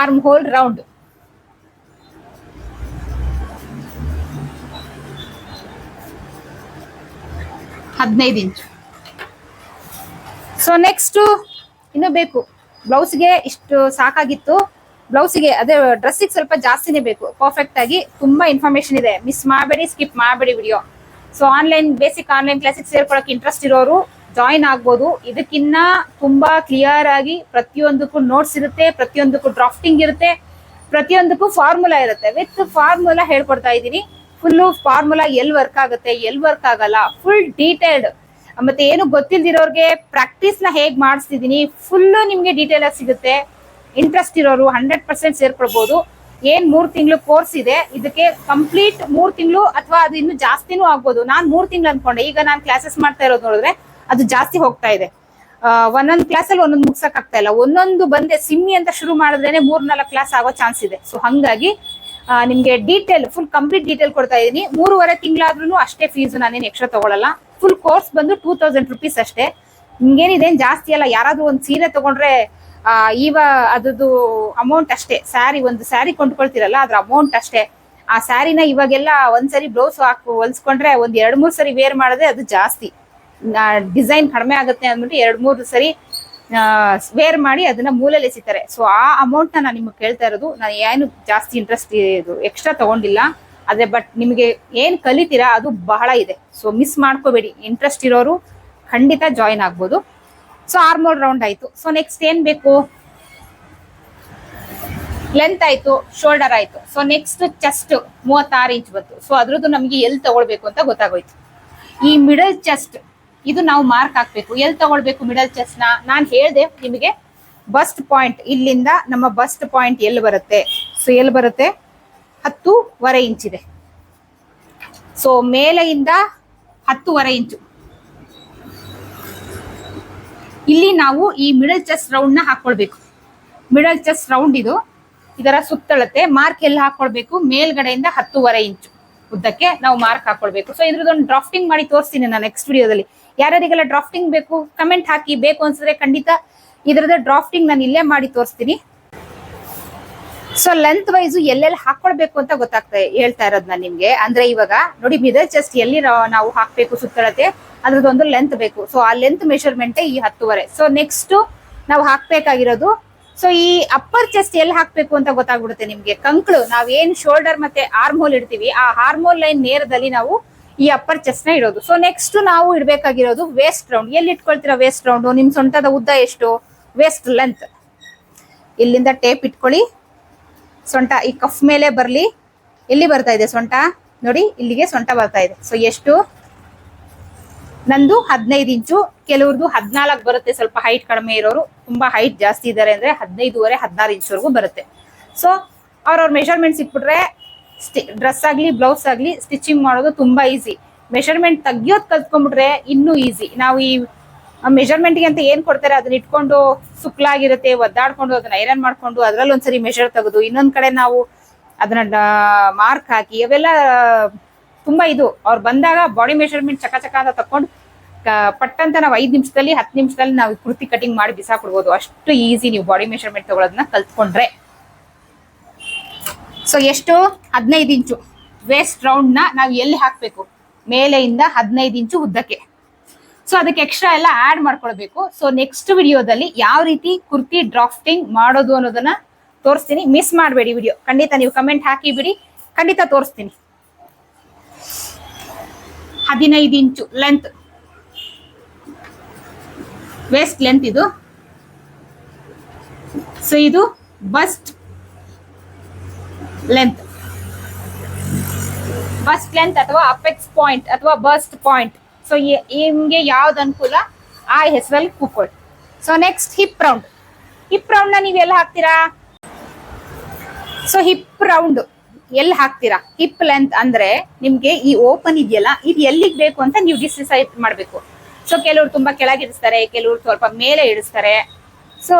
ಆರ್ಮ್ ಹೋಲ್ ರೌಂಡ್ ಹದಿನೈದು ಇಂಚು. ಸೊ ನೆಕ್ಸ್ಟ್ ಇನ್ನೂ ಬೇಕು. ಬ್ಲೌಸ್ಗೆ ಇಷ್ಟು ಸಾಕಾಗಿತ್ತು. ಬ್ಲೌಸಿಗೆ ಅದೇ ಡ್ರೆಸ್ಸಿಗೆ ಸ್ವಲ್ಪ ಜಾಸ್ತಿನೇ ಬೇಕು. ಪರ್ಫೆಕ್ಟ್ ಆಗಿ ತುಂಬಾ ಇನ್ಫಾರ್ಮೇಶನ್ ಇದೆ. ಮಿಸ್ ಮಾಡಬೇಡಿ ಸ್ಕಿಪ್ ಮಾಡಬೇಡಿ video so online basic online ಕ್ಲಾಸಿಗೆ ಸೇರ್ಕೊಳಕ್ಕೆ ಇಂಟ್ರೆಸ್ಟ್ ಇರೋರು ಜಾಯಿನ್ ಆಗ್ಬೋದು. ಇದಕ್ಕಿನ್ನ ತುಂಬಾ ಕ್ಲಿಯರ್ ಆಗಿ ಪ್ರತಿಯೊಂದಕ್ಕೂ ನೋಟ್ಸ್ ಇರುತ್ತೆ, ಪ್ರತಿಯೊಂದಕ್ಕೂ ಡ್ರಾಫ್ಟಿಂಗ್ ಇರುತ್ತೆ, ಪ್ರತಿಯೊಂದಕ್ಕೂ ಫಾರ್ಮುಲಾ ಇರುತ್ತೆ. ವಿತ್ ಫಾರ್ಮುಲಾ ಹೇಳ್ಕೊಡ್ತಾ ಇದ್ದೀನಿ. ಫುಲ್ಲು ಫಾರ್ಮುಲಾ ಎಲ್ಲಿ ವರ್ಕ್ ಆಗುತ್ತೆ ಎಲ್ಲಿ ವರ್ಕ್ ಆಗಲ್ಲ ಫುಲ್ ಡೀಟೇಲ್ಡ್ ಮತ್ತೆ ಏನು ಗೊತ್ತಿಲ್ದಿರೋರ್ಗೆ ಪ್ರಾಕ್ಟೀಸ್ನ ಹೇಗ್ ಮಾಡಿಸ್ತಿದೀನಿ ಫುಲ್ ನಿಮ್ಗೆ ಡೀಟೇಲ್ ಆಗಿ ಸಿಗುತ್ತೆ. ಇಂಟ್ರೆಸ್ಟ್ ಇರೋರು ಹಂಡ್ರೆಡ್ ಪರ್ಸೆಂಟ್ ಸೇರ್ಕೊಳ್ಬಹುದು ಏನ್ ಮೂರ್ ತಿಂಗಳು ಕೋರ್ಸ್ ಇದೆ, ಇದಕ್ಕೆ ಕಂಪ್ಲೀಟ್ ಮೂರ್ ತಿಂಗಳು ಅಥವಾ ಅದು ಇನ್ನು ಜಾಸ್ತಿನೂ ಆಗ್ಬೋದು. ನಾನ್ ಮೂರ್ ತಿಂಗಳು ಅನ್ಕೊಂಡೆ, ಈಗ ನಾನು ಕ್ಲಾಸಸ್ ಮಾಡ್ತಾ ಇರೋದು ನೋಡಿದ್ರೆ ಅದು ಜಾಸ್ತಿ ಹೋಗ್ತಾ ಇದೆ. ಒಂದೊಂದ್ ಕ್ಲಾಸ್ ಅಲ್ಲಿ ಒಂದೊಂದು ಮುಗ್ಸಕ್ ಆಗ್ತಾ ಇಲ್ಲ. ಒಂದೊಂದು ಬಂದೆ, ಸಿಮ್ಮಿ ಅಂತ ಶುರು ಮಾಡಿದ್ರೇನೆ ಮೂರ್ ನಾಲ್ಕು ಕ್ಲಾಸ್ ಆಗೋ ಚಾನ್ಸ್ ಇದೆ. ಸೊ ಹಂಗಾಗಿ ನಿಮ್ಗೆ ಡೀಟೇಲ್ ಫುಲ್ ಕಂಪ್ಲೀಟ್ ಡೀಟೇಲ್ ಕೊಡ್ತಾ ಇದೀನಿ ಮೂರುವರೆ ತಿಂಗಳಾದ್ರೂ ಅಷ್ಟೇ ಫೀಸ್ ನಾನೇನು ಎಕ್ಸ್ಟ್ರಾ ತಗೊಳಲ್ಲ. ಫುಲ್ ಕೋರ್ಸ್ ಬಂದು ಟೂ ತೌಸಂಡ್ ರುಪೀಸ್ ಅಷ್ಟೇ. ನಿಮ್ಗೇನಿದೆ ಏನ್ ಜಾಸ್ತಿ ಅಲ್ಲ, ಯಾರಾದ್ರೂ ಒಂದು ಸೀರೆ ತಗೊಂಡ್ರೆ ಈವ ಅದ್ರದ್ದು ಅಮೌಂಟ್ ಅಷ್ಟೇ. ಸ್ಯಾರಿ ಒಂದು ಸ್ಯಾರಿ ಕೊಂಡ್ಕೊಳ್ತಿರಲ್ಲ, ಅದ್ರ ಅಮೌಂಟ್ ಅಷ್ಟೇ. ಆ ಸ್ಯಾರಿನ ಇವಾಗೆಲ್ಲ ಒಂದ್ಸರಿ ಬ್ಲೌಸ್ ಹಾಕು, ಹೊಲ್ಸ್ಕೊಂಡ್ರೆ ಒಂದ್ ಎರಡ್ ಮೂರ್ ಸರಿ ವೇರ್ ಮಾಡಿದ್ರೆ ಅದು ಜಾಸ್ತಿ. ಡಿಸೈನ್ ಕಡಿಮೆ ಆಗುತ್ತೆ ಅಂದ್ಬಿಟ್ಟು ಎರಡ್ ಮೂರು ಸರಿ ವೇರ್ ಮಾಡಿ ಅದನ್ನ ಮೂಲೆಯಲ್ಲಿ ಎಸಿತಾರೆ. ಸೊ ಆ ಅಮೌಂಟ್ ನಾನು ನಿಮ್ಗೆ ಕೇಳ್ತಾ ಇರೋದು, ನಾನು ಏನು ಜಾಸ್ತಿ ಇಂಟ್ರೆಸ್ಟ್ ಇದು ಎಕ್ಸ್ಟ್ರಾ ತಗೊಂಡಿಲ್ಲ. ಆದ್ರೆ ಬಟ್ ನಿಮಗೆ ಏನು ಕಲಿತೀರಾ, ಅದು ಬಹಳ ಇದೆ. ಸೊ ಮಿಸ್ ಮಾಡ್ಕೋಬೇಡಿ. ಇಂಟ್ರೆಸ್ಟ್ ಇರೋರು ಖಂಡಿತ ಜಾಯಿನ್ ಆಗ್ಬೋದು. ಸೊ ಆರ್ಮೋಲ್ ರೌಂಡ್ ಆಯ್ತು. ಸೊ ನೆಕ್ಸ್ಟ್ ಏನ್ ಬೇಕು? ಲೆಂತ್ ಆಯ್ತು ಶೋಲ್ಡರ್ ಆಯ್ತು. ಸೊ ನೆಕ್ಸ್ಟ್ ಚೆಸ್ಟ್ ಮೂವತ್ತಾರು ಇಂಚ್ ಬಂತು. ಸೊ ಅದ್ರದ್ದು ನಮಗೆ ಎಲ್ಲಿ ತಗೊಳ್ಬೇಕು ಅಂತ ಗೊತ್ತಾಗೋಯ್ತು. ಈ ಮಿಡಲ್ ಚೆಸ್ಟ್ ಇದು ನಾವು ಮಾರ್ಕ್ ಹಾಕ್ಬೇಕು. ಎಲ್ಲಿ ತಗೊಳ್ಬೇಕು ಮಿಡಲ್ ಚೆಸ್ಟ್ನ? ನಾನ್ ಹೇಳ್ದೆ ನಿಮಗೆ ಬಸ್ಟ್ ಪಾಯಿಂಟ್ ಇಲ್ಲಿಂದ ನಮ್ಮ ಬಸ್ಟ್ ಪಾಯಿಂಟ್ ಎಲ್ಲಿ ಬರುತ್ತೆ? ಸೊ ಎಲ್ಲಿ ಬರುತ್ತೆ? ಹತ್ತೂವರೆ ಇಂಚಿದೆ ಸೊ ಮೇಲೆಯಿಂದ ಹತ್ತೂವರೆ ಇಂಚು ಇಲ್ಲಿ ನಾವು ಈ ಮಿಡಲ್ ಚೆಸ್ ರೌಂಡ್ನ ಹಾಕೊಳ್ಬೇಕು. ಮಿಡಲ್ ಚೆಸ್ ರೌಂಡ್ ಇದು ಇದರ ಸುತ್ತಳತೆ. ಮಾರ್ಕ್ ಎಲ್ಲಿ ಹಾಕೊಳ್ಬೇಕು? ಮೇಲ್ಗಡೆಯಿಂದ ಹತ್ತೂವರೆ ಇಂಚು ಉದ್ದಕ್ಕೆ ನಾವು ಮಾರ್ಕ್ ಹಾಕೊಳ್ಬೇಕು. ಸೊ ಇದ್ರದ್ದೊಂದು ಡ್ರಾಫ್ಟಿಂಗ್ ಮಾಡಿ ತೋರಿಸ್ತೀನಿ ನಾನು ನೆಕ್ಸ್ಟ್ ವಿಡಿಯೋದಲ್ಲಿ ಯಾರ್ಯಾರಿಗೆಲ್ಲ ಡ್ರಾಫ್ಟಿಂಗ್ ಬೇಕು ಕಮೆಂಟ್ ಹಾಕಿ, ಬೇಕು ಅನ್ಸಿದ್ರೆ ಖಂಡಿತ ಇದ್ರದ್ದು ಡ್ರಾಫ್ಟಿಂಗ್ ನಾನು ಇಲ್ಲೇ ಮಾಡಿ ತೋರಿಸ್ತೀನಿ. ಸೊ ಲೆಂತ್ ವೈಸ್ ಎಲ್ಲೆಲ್ಲಿ ಹಾಕೊಳ್ಬೇಕು ಅಂತ ಗೊತ್ತಾಗ್ತಾ, ಹೇಳ್ತಾ ಇರೋದು ನಾನು ನಿಮ್ಗೆ. ಅಂದ್ರೆ ಇವಾಗ ನೋಡಿ ಮಿದರ್ ಚೆಸ್ಟ್ ಎಲ್ಲಿ ನಾವು- ಹಾಕ್ಬೇಕು ಸುತ್ತಳತೆ, ಅದ್ರದ್ದೊಂದು ಲೆಂತ್ ಬೇಕು. ಸೊ ಆ ಲೆಂತ್ ಮೆಷರ್ಮೆಂಟ್ ಈ ಹತ್ತುವರೆ. ಸೊ ನೆಕ್ಸ್ಟ್ ನಾವು ಹಾಕ್ಬೇಕಾಗಿರೋದು ಸೊ ಈ ಅಪ್ಪರ್ ಚೆಸ್ಟ್ ಎಲ್ಲಿ ಹಾಕ್ಬೇಕು ಅಂತ ಗೊತ್ತಾಗ್ಬಿಡುತ್ತೆ ನಿಮ್ಗೆ? ಕಂಕ್ಳು ನಾವ್ ಏನ್ ಶೋಲ್ಡರ್ ಮತ್ತೆ ಹಾರ್ಮೋಲ್ ಇಡ್ತೀವಿ, ಆ ಹಾರ್ಮೋಲ್ ಲೈನ್ ನೇರದಲ್ಲಿ ನಾವು ಈ ಅಪ್ಪರ್ ಚೆಸ್ಟ್ನ ಇಡೋದು. ಸೊ ನೆಕ್ಸ್ಟ್ ನಾವು ಇಡ್ಬೇಕಾಗಿರೋದು ವೇಸ್ಟ್ ರೌಂಡ್ ಎಲ್ಲಿ ಇಟ್ಕೊಳ್ತೀರಾ ವೇಸ್ಟ್ ರೌಂಡ್ ನಿಮ್ ಸೊಂಟದ ಉದ್ದ ಎಷ್ಟು? ವೇಸ್ಟ್ ಲೆಂತ್ ಇಲ್ಲಿಂದ ಟೇಪ್ ಇಟ್ಕೊಳ್ಳಿ. ಸೊಂಟ ಈ ಕಫ್ ಮೇಲೆ ಬರ್ಲಿ. ಎಲ್ಲಿ ಬರ್ತಾ ಇದೆ ಸೊಂಟ ನೋಡಿ, ಇಲ್ಲಿಗೆ ಸೊಂಟ ಬರ್ತಾ ಇದೆ. ಸೊ ಎಷ್ಟು? ನಂದು ಹದಿನೈದು ಇಂಚು ಕೆಲವ್ರದ್ದು ಹದಿನಾಲ್ಕು ಬರುತ್ತೆ. ಸ್ವಲ್ಪ ಹೈಟ್ ಕಡಿಮೆ ಇರೋರು ತುಂಬಾ ಹೈಟ್ ಜಾಸ್ತಿ ಇದ್ದಾರೆ ಅಂದ್ರೆ ಹದಿನೈದುವರೆ, ಹದಿನಾರು ಇಂಚ್ವರೆಗೂ ಬರುತ್ತೆ. ಸೊ ಅವ್ರವ್ರ ಮೆಷರ್ಮೆಂಟ್ ಇಟ್ಬಿಟ್ರೆ ಡ್ರೆಸ್ ಆಗ್ಲಿ ಬ್ಲೌಸ್ ಆಗ್ಲಿ ಸ್ಟಿಚಿಂಗ್ ಮಾಡೋದು ತುಂಬಾ ಈಸಿ ಮೆಷರ್ಮೆಂಟ್ ತೆಗಿಯೋದ್ ಕಲ್ತ್ಕೊಂಡ್ಬಿಟ್ರೆ ಇನ್ನೂ ಈಸಿ ನಾವು ಈ ಮೆಷರ್ಮೆಂಟ್ಗೆ ಅಂತ ಏನ್ ಕೊಡ್ತಾರೆ ಅದನ್ನ ಇಟ್ಕೊಂಡು ಸುಕ್ಲಾಗಿರುತ್ತೆ, ಒದ್ದಾಡ್ಕೊಂಡು ಅದನ್ನ ಐರನ್ ಮಾಡ್ಕೊಂಡು ಅದ್ರಲ್ಲಿ ಒಂದ್ಸರಿ ಮೆಷರ್ ತೆಗೆದು ಇನ್ನೊಂದ್ ಕಡೆ ನಾವು ಅದನ್ನ ಮಾರ್ಕ್ ಹಾಕಿ ಅವೆಲ್ಲ ತುಂಬಾ ಇದು. ಅವ್ರು ಬಂದಾಗ ಬಾಡಿ ಮೆಷರ್ಮೆಂಟ್ ಚಕ ಚಕ ಅಂತ ತಕೊಂಡು ಪಟ್ಟಂತ ನಾವು ಐದು ನಿಮಿಷದಲ್ಲಿ, ಹತ್ತು ನಿಮಿಷದಲ್ಲಿ ನಾವು ಕುರ್ತಿ ಕಟಿಂಗ್ ಮಾಡಿ ಬಿಸಾಕೊಡ್ಬೋದು ಅಷ್ಟು ಈಸಿ ನೀವು ಬಾಡಿ ಮೆಷರ್ಮೆಂಟ್ ತಗೊಳ್ಳೋದನ್ನ ಕಲ್ತ್ಕೊಂಡ್ರೆ. ಸೊ ಎಷ್ಟು? ಹದಿನೈದು ಇಂಚು. ವೇಸ್ಟ್ ರೌಂಡ್ನ ನಾವು ಎಲ್ಲಿ ಹಾಕ್ಬೇಕು? ಮೇಲೆಯಿಂದ ಹದಿನೈದು ಇಂಚು ಉದ್ದಕ್ಕೆ. ಸೊ ಅದಕ್ಕೆ ಎಕ್ಸ್ಟ್ರಾ ಎಲ್ಲ ಆಡ್ ಮಾಡ್ಕೊಳ್ಬೇಕು. ಸೊ ನೆಕ್ಸ್ಟ್ ವಿಡಿಯೋದಲ್ಲಿ ಯಾವ ರೀತಿ ಕುರ್ತಿ ಡ್ರಾಫ್ಟಿಂಗ್ ಮಾಡೋದು ಅನ್ನೋದನ್ನ ತೋರಿಸ್ತೀನಿ. ಮಿಸ್ ಮಾಡಬೇಡಿ ವಿಡಿಯೋ ಖಂಡಿತ ನೀವು ಕಮೆಂಟ್ ಹಾಕಿ ಬಿಡಿ. ಖಂಡಿತ ತೋರಿಸ್ತೀನಿ. ಹದಿನೈದು ಇಂಚು ಲೆಂತ್ ವೇಸ್ಟ್ ಲೆಂತ್ ಇದು. ಸೊ ಇದು ಬಸ್ಟ್ ಲೆಂತ್ ಬಸ್ಟ್ ಲೆಂತ್ ಅಥವಾ ಅಪೆಕ್ಸ್ ಪಾಯಿಂಟ್ ಅಥವಾ ಬಸ್ಟ್ ಪಾಯಿಂಟ್ ಸೊ ನಿಮ್ಗೆ ಯಾವ್ದು ಅನುಕೂಲ? ಆ ಹೆಸರಲ್ಲಿ ಕೂಕೊಳ್ಳಿ so next hip round hip ರೌಂಡ್ನ ನೀವು ಎಲ್ಲಿ ಹಾಕ್ತೀರಾ? ಸೊ ಹಿಪ್ ರೌಂಡ್ ಎಲ್ಲಿ ಹಾಕ್ತೀರಾ? ಹಿಪ್ ಲೆಂತ್ ಅಂದ್ರೆ ನಿಮ್ಗೆ ಈ ಓಪನ್ ಇದೆಯಲ್ಲ, ಇದು ಎಲ್ಲಿಗೆ ಬೇಕು ಅಂತ ನೀವು ಡಿಸೈಡ್ ಮಾಡಬೇಕು. ಸೊ ಕೆಲವರು ತುಂಬಾ ಕೆಳಗೆ ಇಡಿಸ್ತಾರೆ ಕೆಲವರು ಸ್ವಲ್ಪ ಮೇಲೆ ಇಡಿಸ್ತಾರೆ ಸೊ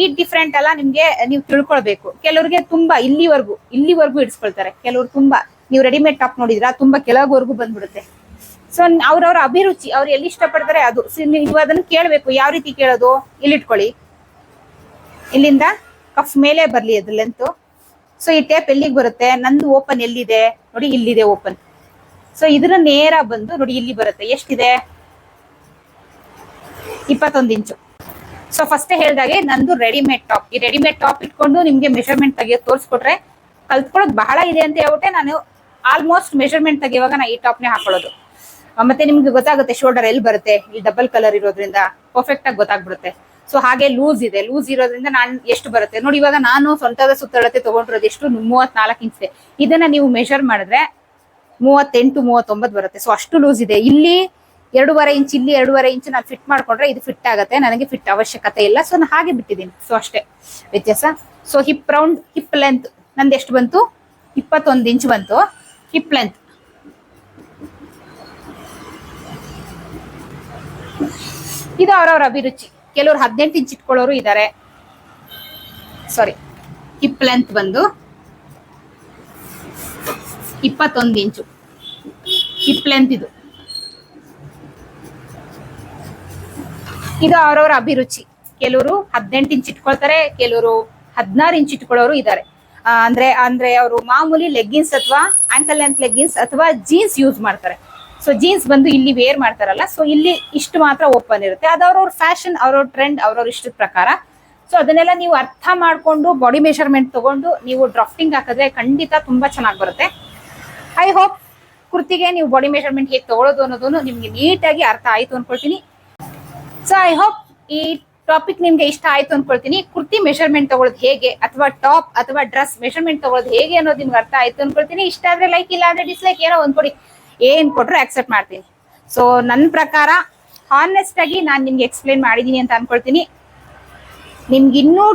ಈ ಡಿಫ್ರೆಂಟ್ ಎಲ್ಲ ನಿಮ್ಗೆ ನೀವು ತಿಳ್ಕೊಳ್ಬೇಕು. ಕೆಲವ್ರಿಗೆ ತುಂಬಾ ಇಲ್ಲಿವರೆಗೂ ಇಲ್ಲಿವರೆಗೂ ಇಡಿಸ್ಕೊಳ್ತಾರೆ ಕೆಲವ್ರು ತುಂಬಾ, ನೀವು ರೆಡಿಮೇಡ್ ಟಾಪ್ ನೋಡಿದ್ರ, ತುಂಬಾ ಕೆಳಗವರೆಗೂ ಬಂದ್ಬಿಡುತ್ತೆ. ಸೊ ಅವ್ರವ್ರ ಅಭಿರುಚಿ, ಅವ್ರು ಎಲ್ಲಿ ಇಷ್ಟಪಡ್ತಾರೆ ಅದು. ನೀವು ಅದನ್ನು ಕೇಳಬೇಕು, ಯಾವ ರೀತಿ ಕೇಳೋದು? ಇಲ್ಲಿ ಇಟ್ಕೊಳ್ಳಿ ಇಲ್ಲಿಂದ ಕಫ್ ಮೇಲೆ ಬರ್ಲಿ ಅದ್ರ ಲೆಂತ್ ಸೊ ಈ ಟೇಪ್ ಎಲ್ಲಿಗೆ ಬರುತ್ತೆ? ನಂದು ಓಪನ್ ಎಲ್ಲಿದೆ? ನೋಡಿ, ಇಲ್ಲಿದೆ ಓಪನ್ ಸೊ ಇದನ್ನ ನೇರ ಬಂದು ನೋಡಿ, ಇಲ್ಲಿ ಬರುತ್ತೆ. ಎಷ್ಟಿದೆ? ಇಪ್ಪತ್ತೊಂದು ಇಂಚು. ಸೊ ಫಸ್ಟ್ ಹೇಳ್ದಾಗೆ ನಂದು ರೆಡಿಮೇಡ್ ಟಾಪ್ ಈ ರೆಡಿಮೇಡ್ ಟಾಪ್ ಇಟ್ಕೊಂಡು ನಿಮ್ಗೆ ಮೆಷರ್ಮೆಂಟ್ ತೆಗಿಯೋದು ತೋರಿಸ್ಕೊಟ್ರೆ ಕಲ್ತ್ಕೊಳ್ಳೋದು ಬಹಳ ಇದೆ ಅಂತ ಹೇಳ್ಬಿಟ್ಟೆ ನಾನು ಆಲ್ಮೋಸ್ಟ್ ಮೆಷರ್ಮೆಂಟ್ ತೆಗಿಯುವಾಗ ನಾ ಈ ಟಾಪ್ನೇ ಹಾಕೊಳ್ಳೋದು. ಮತ್ತೆ ನಿಮ್ಗೆ ಗೊತ್ತಾಗುತ್ತೆ ಶೋಲ್ಡರ್ ಎಲ್ಲಿ ಬರುತ್ತೆ? ಈ ಡಬಲ್ ಕಲರ್ ಇರೋದ್ರಿಂದ ಪರ್ಫೆಕ್ಟ್ ಆಗಿ ಗೊತ್ತಾಗ್ಬಿಡುತ್ತೆ. ಸೊ ಹಾಗೆ ಲೂಸ್ ಇದೆ. ಲೂಸ್ ಇರೋದ್ರಿಂದ ನಾನು ಎಷ್ಟು ಬರುತ್ತೆ? ನೋಡಿ, ಇವಾಗ ನಾನು ಸ್ವಂತದ ಸುತ್ತಳತೆ ತಗೊಂಡಿರೋದು ಎಷ್ಟು? ಮೂವತ್ನಾಲ್ಕು ಇಂಚ್ ಇದೆ. ಇದನ್ನ ನೀವು ಮೆಷರ್ ಮಾಡಿದ್ರೆ ಮೂವತ್ತೆಂಟು, ಮೂವತ್ತೊಂಬತ್ತು ಬರುತ್ತೆ. ಸೊ ಅಷ್ಟು ಲೂಸ್ ಇದೆ. ಇಲ್ಲಿ ಎರಡೂವರೆ ಇಂಚ್, ಇಲ್ಲಿ ಎರಡೂವರೆ ಇಂಚ್ ನಾನು ಫಿಟ್ ಮಾಡ್ಕೊಂಡ್ರೆ ಇದು ಫಿಟ್ ಆಗುತ್ತೆ. ನನಗೆ ಫಿಟ್ ಅವಶ್ಯಕತೆ ಇಲ್ಲ. ಸೊ ನಾನು ಹಾಗೆ ಬಿಟ್ಟಿದ್ದೀನಿ. ಸೊ ಅಷ್ಟೇ ವ್ಯತ್ಯಾಸ. So hip round hip length ನಂದು ಎಷ್ಟು ಬಂತು? ಇಪ್ಪತ್ತೊಂದು ಇಂಚ್ ಬಂತು. ಹಿಪ್ ಲೆಂತ್ ಇದು ಅವರವರ ಅಭಿರುಚಿ. ಕೆಲವರು ಹದಿನೆಂಟು ಇಂಚ್ ಇಟ್ಕೊಳ್ಳೋರು ಇದ್ದಾರೆ ಸಾರಿ ಹಿಪ್ ಲೆಂತ್ ಬಂದು ಇಪ್ಪತ್ತೊಂದು ಇಂಚು ಹಿಪ್ ಲೆಂತ್ ಇದು. ಇದು ಅವರವರ ಅಭಿರುಚಿ. ಕೆಲವರು ಹದಿನೆಂಟು ಇಂಚ್ ಇಟ್ಕೊಳ್ತಾರೆ, ಕೆಲವರು ಹದಿನಾರು ಇಂಚ್ ಇಟ್ಕೊಳ್ಳೋರು ಇದ್ದಾರೆ ಅಂದ್ರೆ ಅಂದ್ರೆ ಅವರು ಮಾಮೂಲಿ ಲೆಗ್ಗಿನ್ಸ್ ಅಥವಾ ಆಂಕಲ್ ಲೆಂತ್ ಲೆಗ್ಗಿನ್ಸ್ ಅಥವಾ ಜೀನ್ಸ್ ಯೂಸ್ ಮಾಡ್ತಾರೆ. ಸೊ ಜೀನ್ಸ್ ಬಂದು ಇಲ್ಲಿ ವೇರ್ ಮಾಡ್ತಾರಲ್ಲ ಸೊ ಇಲ್ಲಿ ಇಷ್ಟು ಮಾತ್ರ ಓಪನ್ ಇರುತ್ತೆ. ಅದು ಅವ್ರವ್ರ ಫ್ಯಾಷನ್ ಅವ್ರವ್ರ ಟ್ರೆಂಡ್ ಅವ್ರವ್ರ ಇಷ್ಟದ ಪ್ರಕಾರ. ಸೊ ಅದನ್ನೆಲ್ಲ ನೀವು ಅರ್ಥ ಮಾಡ್ಕೊಂಡು ಬಾಡಿ ಮೆಷರ್ಮೆಂಟ್ ತಗೊಂಡು ನೀವು ಡ್ರಾಫ್ಟಿಂಗ್ ಹಾಕಿದ್ರೆ ಖಂಡಿತ ತುಂಬಾ ಚೆನ್ನಾಗಿ ಬರುತ್ತೆ. ಐ ಹೋಪ್ ಕುರ್ತಿಗೆ ನೀವು ಬಾಡಿ ಮೆಷರ್ಮೆಂಟ್ ಹೇಗೆ ತಗೊಳ್ಳೋದು ಅನ್ನೋದನ್ನು ನಿಮ್ಗೆ ನೀಟಾಗಿ ಅರ್ಥ ಆಯ್ತು ಅನ್ಕೊಳ್ತೀನಿ. ಸೊ ಐ ಹೋಪ್ ಈ ಟಾಪಿಕ್ ನಿಮ್ಗೆ ಇಷ್ಟ ಆಯ್ತು ಅನ್ಕೊಳ್ತೀನಿ. ಕುರ್ತಿ ಮೆಷರ್ಮೆಂಟ್ ತಗೊಳ್ಳೋದು ಹೇಗೆ, ಅಥವಾ ಟಾಪ್ ಅಥವಾ ಡ್ರೆಸ್ ಮೆಷರ್ಮೆಂಟ್ ತಗೊಳ್ಳೋದು ಹೇಗೆ ಅನ್ನೋದು ನಿಮ್ಗೆ ಅರ್ಥ ಆಯ್ತು ಅನ್ಕೊಳ್ತೀನಿ. ಇಷ್ಟ ಆದ್ರೆ ಲೈಕ್ ಇಲ್ಲ ಅಂದ್ರೆ ಡಿಸ್ಲೈಕ್ ಏನೋ ಒಂದ್ ಕೊಡಿ ಏನ್ ಕೊಟ್ರು ಅಕ್ಸೆಪ್ಟ್ ಮಾಡ್ತೀನಿ. ಸೊ ನನ್ನ ಪ್ರಕಾರ ಹಾನೆಸ್ಟ್ ಆಗಿ ನಾನು ನಿಮ್ಗೆ ಎಕ್ಸ್ಪ್ಲೇನ್ ಮಾಡಿದ್ದೀನಿ ಅಂತ ಅನ್ಕೊಳ್ತೀನಿ. ನಿಮ್ಗೆ ಇನ್ನೂ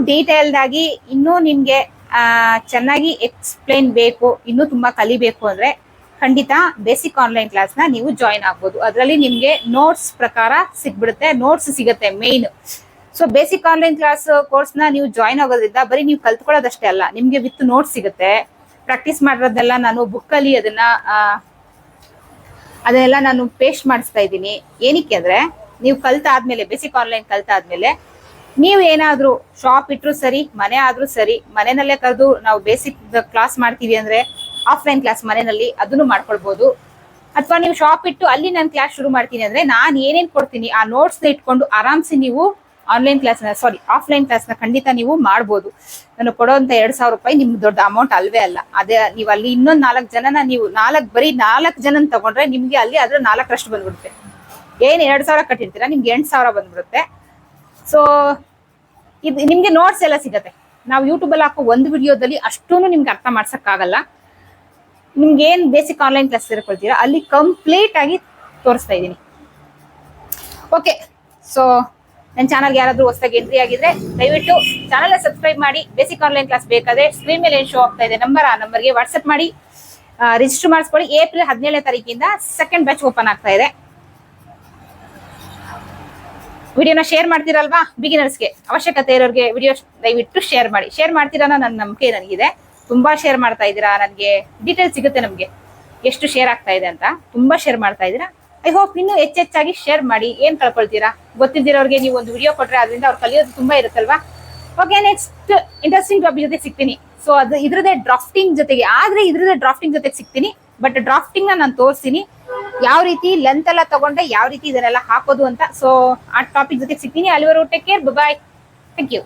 ಆಗಿ, ಇನ್ನೂ ನಿಮ್ಗೆ ಚೆನ್ನಾಗಿ ಎಕ್ಸ್ಪ್ಲೇನ್ ಬೇಕು, ಇನ್ನೂ ತುಂಬಾ ಕಲಿಬೇಕು ಅಂದ್ರೆ ಖಂಡಿತ ಬೇಸಿಕ್ ಆನ್ಲೈನ್ ಕ್ಲಾಸ್ನ ನೀವು ಜಾಯಿನ್ ಆಗ್ಬೋದು. ಅದರಲ್ಲಿ ನಿಮಗೆ ನೋಟ್ಸ್ ಪ್ರಕಾರ ಸಿಕ್ಬಿಡುತ್ತೆ ನೋಟ್ಸ್ ಸಿಗುತ್ತೆ main so basic online class ಕೋರ್ಸ್ನ ನೀವು ಜಾಯಿನ್ ಆಗೋದ್ರಿಂದ ಬರೀ ನೀವು ಕಲ್ತ್ಕೊಳ್ಳೋದಷ್ಟೇ ಅಲ್ಲ, ನಿಮಗೆ ವಿತ್ ನೋಟ್ಸ್ ಸಿಗುತ್ತೆ. ಪ್ರಾಕ್ಟೀಸ್ ಮಾಡಿರೋದೆಲ್ಲ ನಾನು ಬುಕ್ಕಲ್ಲಿ ಅದನ್ನ ಅದನ್ನೆಲ್ಲ ನಾನು ಪೇಸ್ಟ್ ಮಾಡಿಸ್ತಾ ಇದ್ದೀನಿ. ಏನಕ್ಕೆ ಅಂದರೆ, ನೀವು ಕಲ್ತಾದ್ಮೇಲೆ ಬೇಸಿಕ್ ಆನ್ಲೈನ್ ಕಲ್ತಾದ್ಮೇಲೆ, ನೀವು ಏನಾದರೂ ಶಾಪ್ ಇಟ್ಟರು ಸರಿ, ಮನೆ ಆದರೂ ಸರಿ ಮನೆಯಲ್ಲೇ ಕರೆದು ನಾವು ಬೇಸಿಕ್ ಕ್ಲಾಸ್ ಮಾಡ್ತೀವಿ ಅಂದರೆ ಆಫ್ಲೈನ್ ಕ್ಲಾಸ್ ಮನೆಯಲ್ಲಿ ಅದನ್ನು ಮಾಡ್ಕೊಳ್ಬೋದು. ಅಥವಾ ನೀವು ಶಾಪ್ ಇಟ್ಟು ಅಲ್ಲಿ ನಾನು ಕ್ಲಾಸ್ ಶುರು ಮಾಡ್ತೀನಿ ಅಂದರೆ, ನಾನು ಏನೇನು ಕೊಡ್ತೀನಿ, ಆ ನೋಟ್ಸ್ನ ಇಟ್ಕೊಂಡು ಆರಾಮ್ಸಿ ನೀವು ಆನ್ಲೈನ್ ಕ್ಲಾಸ್ನ ಸಾರಿ ಆಫ್ಲೈನ್ ಕ್ಲಾಸ್ನ ಖಂಡಿತ ನೀವು ಮಾಡ್ಬೋದು. ನಾನು ಕೊಡೋಂತ ಎರಡು ಸಾವಿರ ರೂಪಾಯಿ ನಿಮ್ಗೆ ದೊಡ್ಡ ಅಮೌಂಟ್ ಅಲ್ವೇ ಅಲ್ಲ. ಅದೇ, ನೀವು ಅಲ್ಲಿ ಇನ್ನೊಂದು ನಾಲ್ಕು ಜನನ ನೀವು ನಾಲ್ಕು, ಬರೀ ನಾಲ್ಕು ಜನನ ತಗೊಂಡ್ರೆ ನಿಮಗೆ ಅಲ್ಲಿ ಅದರ ನಾಲ್ಕರಷ್ಟು ಬಂದ್ಬಿಡುತ್ತೆ. ಏನು ಎರಡು ಸಾವಿರ ಕಟ್ಟಿರ್ತೀರಾ, ನಿಮ್ಗೆ ಎಂಟು ಸಾವಿರ ಬಂದ್ಬಿಡುತ್ತೆ. ಸೊ ಇದು ನಿಮಗೆ ನೋಟ್ಸ್ ಎಲ್ಲ ಸಿಗತ್ತೆ. ನಾವು ಯೂಟ್ಯೂಬಲ್ಲಿ ಹಾಕೋ ಒಂದು ವಿಡಿಯೋದಲ್ಲಿ ಅಷ್ಟೂ ನಿಮ್ಗೆ ಅರ್ಥ ಮಾಡ್ಸೋಕ್ಕಾಗಲ್ಲ. ನಿಮ್ಗೆ ಏನ್ ಬೇಸಿಕ್ ಆನ್ಲೈನ್ ಕ್ಲಾಸ್ ತಿಳ್ಕೊಳ್ತೀರಾ ಅಲ್ಲಿ ಕಂಪ್ಲೀಟ್ ಆಗಿ ತೋರಿಸ್ತಾ ಇದ್ದೀನಿ. ಓಕೆ ಸೊ ನನ್ನ ಚಾನಲ್ಗೆ ಯಾರಾದ್ರೂ ಹೊಸದಾಗಿ ಎಂಟ್ರಿ ಆಗಿದ್ರೆ ದಯವಿಟ್ಟು ಚಾನಲ್ ಸಬ್ಸ್ಕ್ರೈಬ್ ಮಾಡಿ ಬೇಸಿಕ್ ಆನ್ಲೈನ್ ಕ್ಲಾಸ್ ಬೇಕಾದ್ರೆ ಸ್ಕ್ರೀನ್ ಮೇಲೆ ಏನು ಶೋ ಆಗ್ತಾ ಇದೆ ನಂಬರ್ ಆ ನಂಬರ್ಗೆ ವಾಟ್ಸಪ್ ಮಾಡಿ ರಿಜಿಸ್ಟರ್ ಮಾಡಿಸ್ಕೊಳ್ಳಿ. ಏಪ್ರಿಲ್ ಹದಿನೇಳನೇ ತಾರೀಕಿಂದ ಸೆಕೆಂಡ್ ಬ್ಯಾಚ್ ಓಪನ್ ಆಗ್ತಾ ಇದೆ. ವಿಡಿಯೋನ ಶೇರ್ ಮಾಡ್ತೀರಲ್ವಾ? ಬಿಗಿನರ್ಸ್ಗೆ ಅವಶ್ಯಕತೆ ಇರೋರಿಗೆ ವಿಡಿಯೋ ದಯವಿಟ್ಟು ಶೇರ್ ಮಾಡಿ. ಶೇರ್ ಮಾಡ್ತೀರಾ ನನ್ನ ನಂಬಿಕೆ ನನಗಿದೆ. ತುಂಬಾ ಶೇರ್ ಮಾಡ್ತಾ ಇದ್ದೀರಾ? ನನಗೆ ಡೀಟೇಲ್ಸ್ ಸಿಗುತ್ತೆ ನಮಗೆ. ಎಷ್ಟು ಶೇರ್ ಆಗ್ತಾ ಇದೆ ಅಂತ ತುಂಬಾ ಶೇರ್ ಮಾಡ್ತಾ ಇದ್ದೀರಾ? ಐ ಹೋಪ್ ಇನ್ನು ಹೆಚ್ಚೆಚ್ಚಾಗಿ ಶೇರ್ ಮಾಡಿ. ಏನ್ ಕಳ್ಕೊಳ್ತೀರಾ ಗೊತ್ತಿದ್ದಿರೋರಿಗೆ ನೀವು ಒಂದು ವಿಡಿಯೋ ಕೊಟ್ರೆ ಅದರಿಂದ ಅವ್ರು ಕಲಿಯೋದು ತುಂಬಾ ಇರುತ್ತಲ್ವಾ? ಓಕೆ ನೆಕ್ಸ್ಟ್ ಇಂಟ್ರೆಸ್ಟಿಂಗ್ ಟಾಪಿಕ್ ಜೊತೆ ಸಿಗ್ತೀನಿ. ಸೊ ಅದು ಇದ್ರದೇ ಡ್ರಾಫ್ಟಿಂಗ್ ಜೊತೆಗೆ. ಆದ್ರೆ ಇದ್ರದೇ ಡ್ರಾಫ್ಟಿಂಗ್ ಜೊತೆಗೆ ಸಿಗ್ತೀನಿ. ಬಟ್ ಡ್ರಾಫ್ಟಿಂಗ್ನ ನಾನು ತೋರಿಸ್ತೀನಿ. ಯಾವ ರೀತಿ ಲೆಂತ್ ಎಲ್ಲ ತಗೊಂಡ್ರೆ ಯಾವ ರೀತಿ ಇದನ್ನೆಲ್ಲ ಹಾಕೋದು ಅಂತ. ಸೊ ಆ ಟಾಪಿಕ್ ಜೊತೆಗೆ ಸಿಗ್ತೀನಿ. ಅಲ್ಲಿವರೆಗೂ take care bye thank you